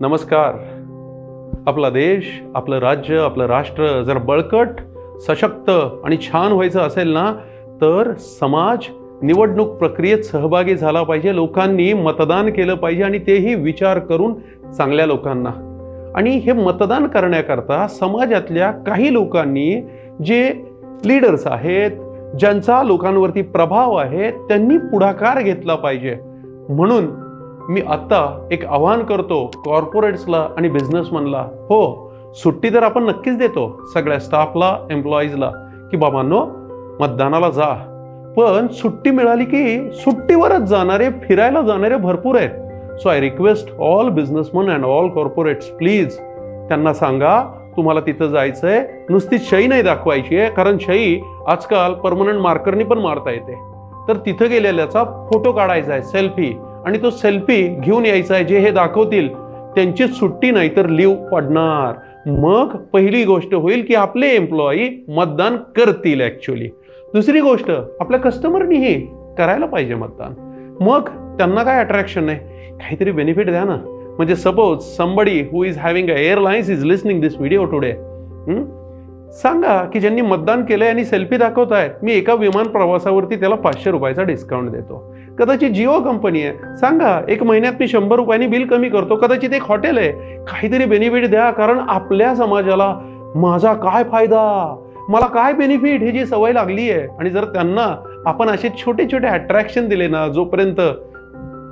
नमस्कार. आपला देश आपलं राज्य आपलं राष्ट्र जर बळकट सशक्त आणि छान व्हायचं असेल ना तर समाज निवडणूक प्रक्रियेत सहभागी झाला पाहिजे लोकांनी मतदान केलं पाहिजे आणि तेही विचार करून चांगल्या लोकांना. आणि हे मतदान करण्याकरता समाजातल्या काही लोकांनी जे लीडर्स आहेत ज्यांचा लोकांवरती प्रभाव आहे त्यांनी पुढाकार घेतला पाहिजे. म्हणून मी आत्ता एक आवाहन करतो कॉर्पोरेट्सला आणि बिझनेसमनला. हो सुट्टी तर आपण नक्कीच देतो सगळ्या स्टाफला एम्प्लॉईजला की बाबांनो मतदानाला जा. पण सुट्टी मिळाली की सुट्टीवरच जाणारे फिरायला जाणारे भरपूर आहेत. So I request all businessman and all corporates please त्यांना सांगा तुम्हाला तिथं जायचंय. नुसती शई नाही दाखवायची आहे कारण शई आजकाल परमनंट मार्करनी पण मारता येते. तर तिथं गेलेल्याचा फोटो काढायचा आहे सेल्फी आणि तो सेल्फी घेऊन यायचा आहे जे हे दाखवतील त्यांची सुट्टी नाही तर लिव्ह पडणार. मग पहिली गोष्ट होईल की आपले एम्प्लॉई मतदान करतील ॲक्च्युली दुसरी गोष्ट आपल्या कस्टमरनीही करायला पाहिजे मतदान. मग त्यांना काय अट्रॅक्शन आहे काहीतरी बेनिफिट द्या ना. म्हणजे suppose somebody who is having a airlines is listening this video today सांगा की ज्यांनी मतदान केलंय आणि सेल्फी दाखवत आहेत मी एका विमान प्रवासावरती त्याला पाचशे रुपयाचा डिस्काउंट देतो. कदाचित जिओ कंपनी आहे. सांगा एक महिन्यात मी शंभर रुपयांनी बिल कमी करतो. कदाचित एक हॉटेल आहे. काहीतरी बेनिफिट द्या कारण आपल्या समाजाला माझा काय फायदा? मला काय बेनिफिट ही जी सवय लागली आहे. आणि जर त्यांना आपण असे छोटे छोटे अट्रॅक्शन दिले ना जोपर्यंत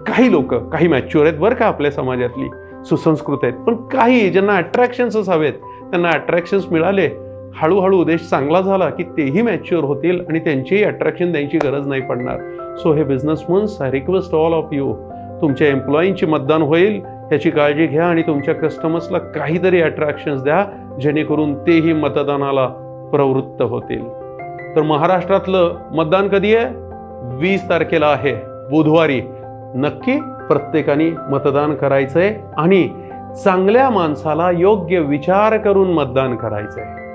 काही लोक काही मॅच्युअर आहेत बरं का आपल्या समाजातली सुसंस्कृत आहेत. पण काही ज्यांना अट्रॅक्शन्सच हवेत त्यांना अट्रॅक्शन्स मिळाले हळूहळू देश चांगला झाला की तेही मॅच्युअर होतील आणि त्यांचीही अट्रॅक्शन द्यायची गरज नाही पडणार. सो हे businessmans I request all of you तुमच्या एम्प्लॉईंची मतदान होईल याची काळजी घ्या आणि तुमच्या कस्टमर्सला काहीतरी अट्रॅक्शन्स द्या जेणेकरून तेही मतदानाला प्रवृत्त होतील. तर महाराष्ट्रातलं मतदान कधी आहे? वीस तारखेला आहे. बुधवारी. नक्की प्रत्येकाने मतदान करायचंय आणि चांगल्या माणसाला योग्य विचार करून मतदान करायचंय.